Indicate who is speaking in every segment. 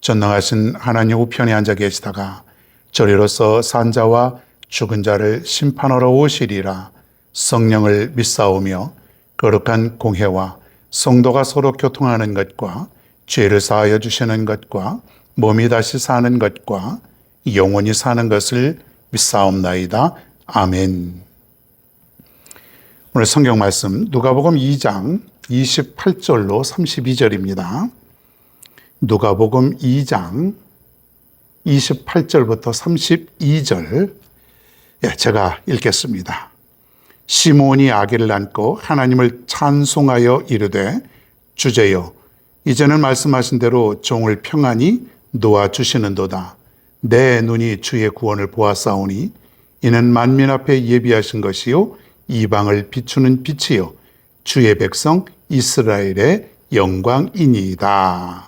Speaker 1: 전능하신 하나님 우편에 앉아 계시다가 저리로서 산자와 죽은 자를 심판하러 오시리라 성령을 믿사오며 거룩한 공회와 성도가 서로 교통하는 것과 죄를 사하여 주시는 것과 몸이 다시 사는 것과 영원히 사는 것을 믿사옵나이다. 아멘. 오늘 성경 말씀 누가복음 2장 28절로 32절입니다. 누가복음 2장 28절부터 32절 예, 제가 읽겠습니다. 시몬이 아기를 안고 하나님을 찬송하여 이르되 주제여 이제는 말씀하신 대로 종을 평안히 놓아 주시는도다. 내 눈이 주의 구원을 보았사오니 이는 만민 앞에 예비하신 것이요 이방을 비추는 빛이요 주의 백성 이스라엘의 영광이니이다.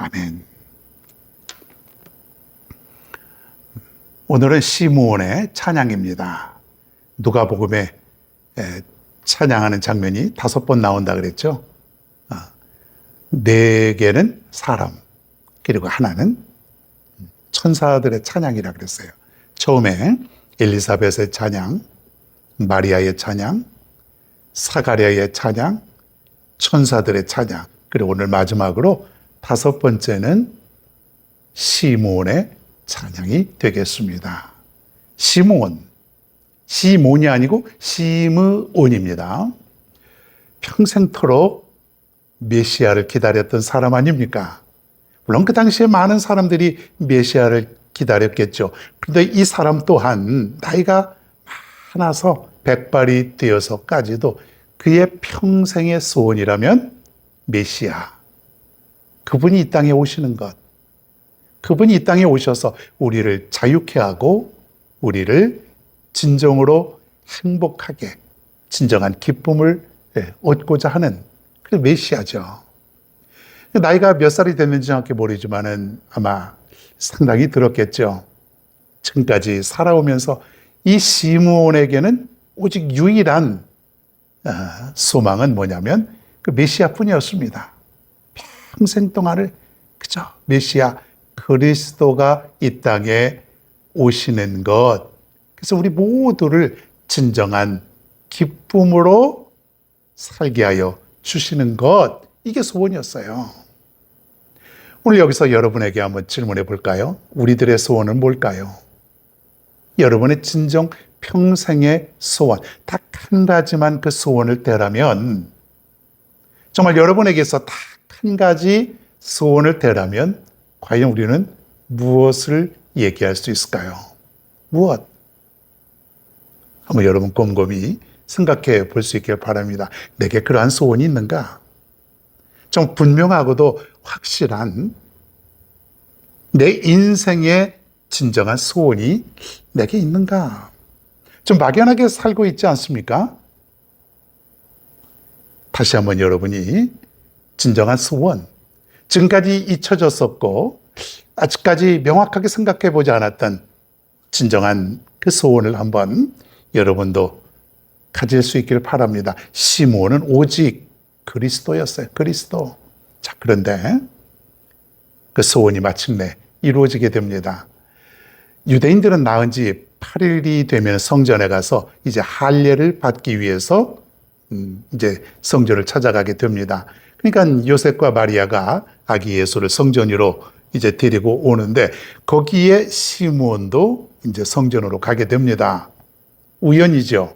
Speaker 1: 아멘. 오늘은 시므온의 찬양입니다. 누가복음에 찬양하는 장면이 다섯 번 나온다 그랬죠. 아, 네 개는 사람, 그리고 하나는 천사들의 찬양이라 그랬어요. 처음에 엘리사벳의 찬양, 마리아의 찬양, 사가랴의 찬양, 천사들의 찬양, 그리고 오늘 마지막으로 다섯 번째는 시몬의 찬양이 되겠습니다. 시몬, 시몬이 아니고 시므온입니다. 평생토록 메시아를 기다렸던 사람 아닙니까? 물론 그 당시에 많은 사람들이 메시아를 기다렸겠죠. 그런데 이 사람 또한 나이가 많아서 백발이 되어서까지도 그의 평생의 소원이라면 메시아. 그분이 이 땅에 오시는 것. 그분이 이 땅에 오셔서 우리를 자유케 하고 우리를 진정으로 행복하게 진정한 기쁨을 예, 얻고자 하는 그 메시아죠. 나이가 몇 살이 됐는지 정확히 모르지만은 아마 상당히 들었겠죠. 지금까지 살아오면서 이 시므온에게는 오직 유일한 아, 소망은 뭐냐면 그 메시아뿐이었습니다. 평생 동안을 그저 메시아 그리스도가 이 땅에 오시는 것. 그래서 우리 모두를 진정한 기쁨으로 살게 하여 주시는 것. 이게 소원이었어요. 오늘 여기서 여러분에게 한번 질문해 볼까요? 우리들의 소원은 뭘까요? 여러분의 진정 평생의 소원, 딱 한 가지만 그 소원을 대라면, 정말 여러분에게서 딱 한 가지 소원을 대라면, 과연 우리는 무엇을 얘기할 수 있을까요? 무엇? 한번 여러분 곰곰이 생각해 볼 수 있길 바랍니다. 내게 그러한 소원이 있는가? 좀 분명하고도 확실한 내 인생의 진정한 소원이 내게 있는가? 좀 막연하게 살고 있지 않습니까? 다시 한번 여러분이 진정한 소원, 지금까지 잊혀졌었고, 아직까지 명확하게 생각해 보지 않았던 진정한 그 소원을 한번 여러분도 가질 수 있기를 바랍니다. 시몬은 오직 그리스도였어요. 그리스도. 자, 그런데 그 소원이 마침내 이루어지게 됩니다. 유대인들은 낳은 지 8일이 되면 성전에 가서 이제 할례를 받기 위해서 음, 이제 성전을 찾아가게 됩니다. 그러니까 요셉과 마리아가 아기 예수를 성전 위로 이제 데리고 오는데 거기에 시므온도 이제 성전으로 가게 됩니다. 우연이죠.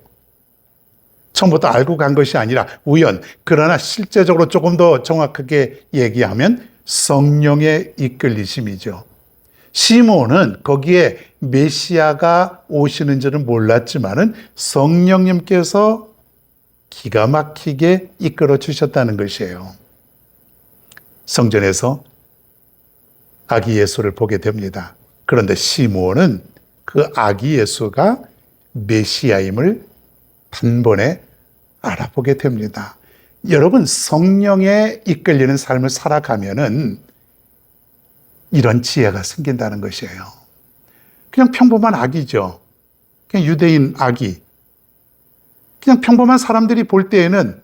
Speaker 1: 처음부터 알고 간 것이 아니라 우연. 그러나 실제적으로 조금 더 정확하게 얘기하면 성령의 이끌리심이죠. 시몬은 거기에 메시아가 오시는 줄은 몰랐지만은 성령님께서 기가 막히게 이끌어 주셨다는 것이에요. 성전에서 아기 예수를 보게 됩니다. 그런데 시므온은 그 아기 예수가 메시아임을 단번에 알아보게 됩니다. 여러분 성령에 이끌리는 삶을 살아가면은 이런 지혜가 생긴다는 것이에요. 그냥 평범한 아기죠. 그냥 유대인 아기. 그냥 평범한 사람들이 볼 때에는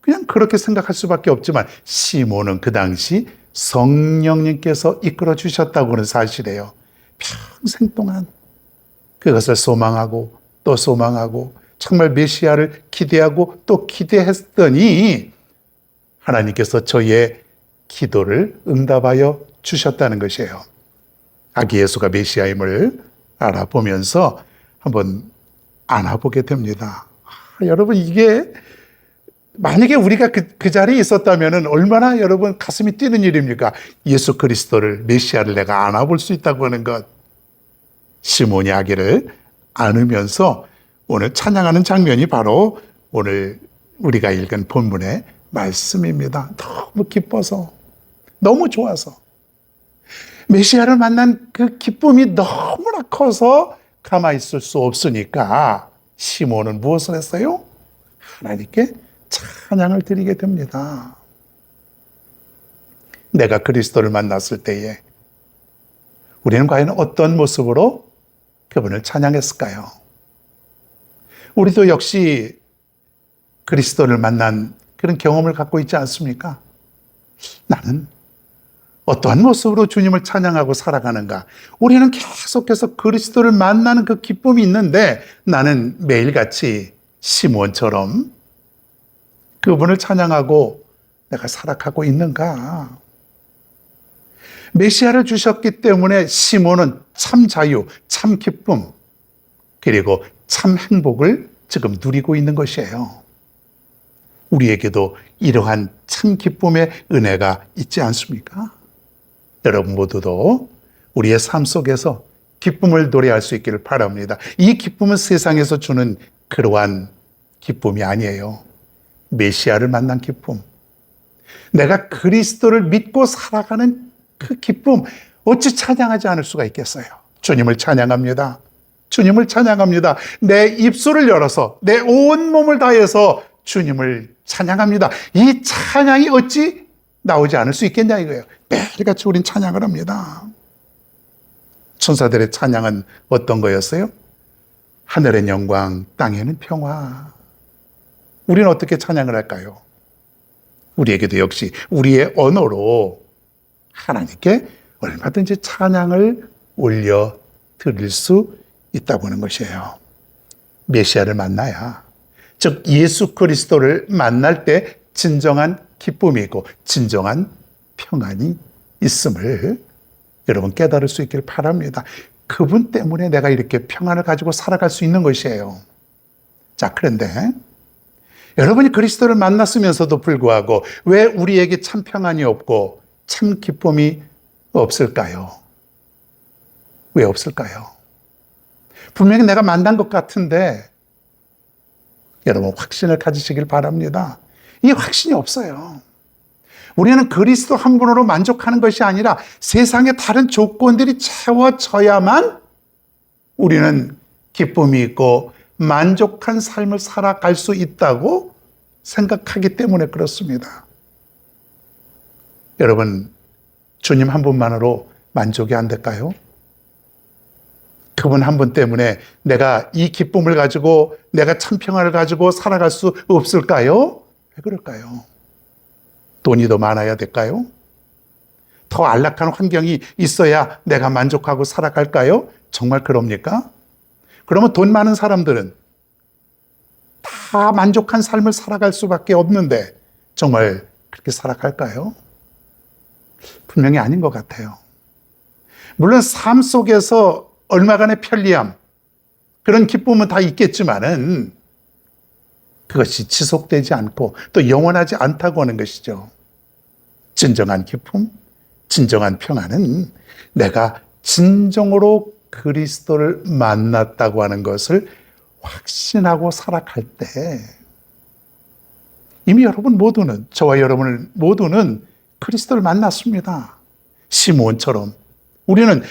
Speaker 1: 그냥 그렇게 생각할 수밖에 없지만 시몬은 그 당시 성령님께서 이끌어 주셨다고 하는 사실이에요. 평생 동안 그것을 소망하고 또 소망하고 정말 메시아를 기대하고 또 기대했더니 하나님께서 저희의 기도를 응답하여 주셨다는 것이에요. 아기 예수가 메시아임을 알아보면서 한번 안아보게 됩니다. 아, 여러분 이게 만약에 우리가 그, 그 자리에 있었다면 얼마나 여러분 가슴이 뛰는 일입니까? 예수 그리스도를 메시아를 내가 안아볼 수 있다고 하는 것. 시몬이 아기를 안으면서 오늘 찬양하는 장면이 바로 오늘 우리가 읽은 본문의 말씀입니다. 너무 기뻐서, 너무 좋아서. 메시아를 만난 그 기쁨이 너무나 커서 가만히 있을 수 없으니까 시몬은 무엇을 했어요? 하나님께 찬양을 드리게 됩니다. 내가 그리스도를 만났을 때에 우리는 과연 어떤 모습으로 그분을 찬양했을까요? 우리도 역시 그리스도를 만난 그런 경험을 갖고 있지 않습니까? 나는 어떠한 모습으로 주님을 찬양하고 살아가는가? 우리는 계속해서 그리스도를 만나는 그 기쁨이 있는데 나는 매일같이 시몬처럼 그분을 찬양하고 내가 살아가고 있는가? 메시아를 주셨기 때문에 시몬은 참 자유, 참 기쁨, 그리고 참 행복을 지금 누리고 있는 것이에요. 우리에게도 이러한 참 기쁨의 은혜가 있지 않습니까? 여러분 모두도 우리의 삶 속에서 기쁨을 노래할 수 있기를 바랍니다. 이 기쁨은 세상에서 주는 그러한 기쁨이 아니에요. 메시아를 만난 기쁨. 내가 그리스도를 믿고 살아가는 그 기쁨. 어찌 찬양하지 않을 수가 있겠어요? 주님을 찬양합니다. 주님을 찬양합니다. 내 입술을 열어서 내 온 몸을 다해서 주님을 찬양합니다. 이 찬양이 어찌 나오지 않을 수 있겠냐 이거예요. 매일같이 우린 찬양을 합니다. 천사들의 찬양은 어떤 거였어요? 하늘의 영광, 땅에는 평화. 우리는 어떻게 찬양을 할까요? 우리에게도 역시 우리의 언어로 하나님께 얼마든지 찬양을 올려 드릴 수 있다고 하는 것이에요. 메시아를 만나야, 즉 예수 그리스도를 만날 때 진정한 기쁨이 있고 진정한 평안이 있음을 여러분 깨달을 수 있기를 바랍니다. 그분 때문에 내가 이렇게 평안을 가지고 살아갈 수 있는 것이에요. 자, 그런데 여러분이 그리스도를 만났으면서도 불구하고 왜 우리에게 참 평안이 없고 참 기쁨이 없을까요? 왜 없을까요? 분명히 내가 만난 것 같은데 여러분 확신을 가지시길 바랍니다. 이 확신이 없어요. 우리는 그리스도 한 분으로 만족하는 것이 아니라 세상의 다른 조건들이 채워져야만 우리는 기쁨이 있고 만족한 삶을 살아갈 수 있다고 생각하기 때문에 그렇습니다. 여러분, 주님 한 분만으로 만족이 안 될까요? 그분 한 분 때문에 내가 이 기쁨을 가지고 내가 참 평화를 가지고 살아갈 수 없을까요? 왜 그럴까요? 돈이 더 많아야 될까요? 더 안락한 환경이 있어야 내가 만족하고 살아갈까요? 정말 그럽니까? 그러면 돈 많은 사람들은 다 만족한 삶을 살아갈 수밖에 없는데 정말 그렇게 살아갈까요? 분명히 아닌 것 같아요. 물론 삶 속에서 얼마간의 편리함, 그런 기쁨은 다 있겠지만은 그것이 지속되지 않고 또 영원하지 않다고 하는 것이죠. 진정한 기쁨, 진정한 평안은 내가 진정으로 그리스도를 만났다고 하는 것을 확신하고 살아갈 때 이미 여러분 모두는 저와 여러분 모두는 그리스도를 만났습니다. 시몬처럼 우리는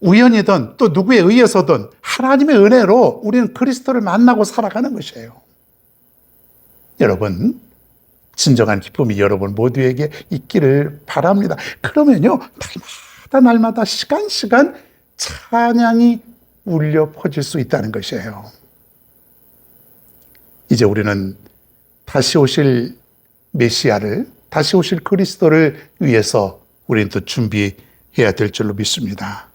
Speaker 1: 우연이든 또 누구에 의해서든 하나님의 은혜로 우리는 그리스도를 만나고 살아가는 것이에요. 여러분, 진정한 기쁨이 여러분 모두에게 있기를 바랍니다. 그러면요, 날마다 날마다 시간 시간 찬양이 울려 퍼질 수 있다는 것이에요. 이제 우리는 다시 오실 메시아를, 다시 오실 그리스도를 위해서 우리는 또 준비해야 될 줄로 믿습니다.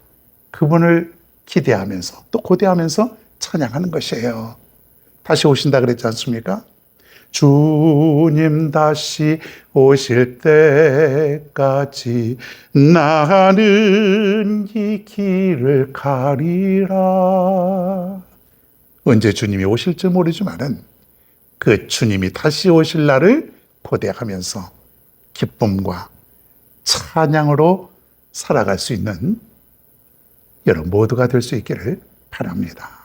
Speaker 1: 그분을 기대하면서 또 고대하면서 찬양하는 것이에요. 다시 오신다 그랬지 않습니까? 주님 다시 오실 때까지 나는 이 길을 가리라. 언제 주님이 오실지 모르지만은 그 주님이 다시 오실 날을 고대하면서 기쁨과 찬양으로 살아갈 수 있는 여러분 모두가 될 수 있기를 바랍니다.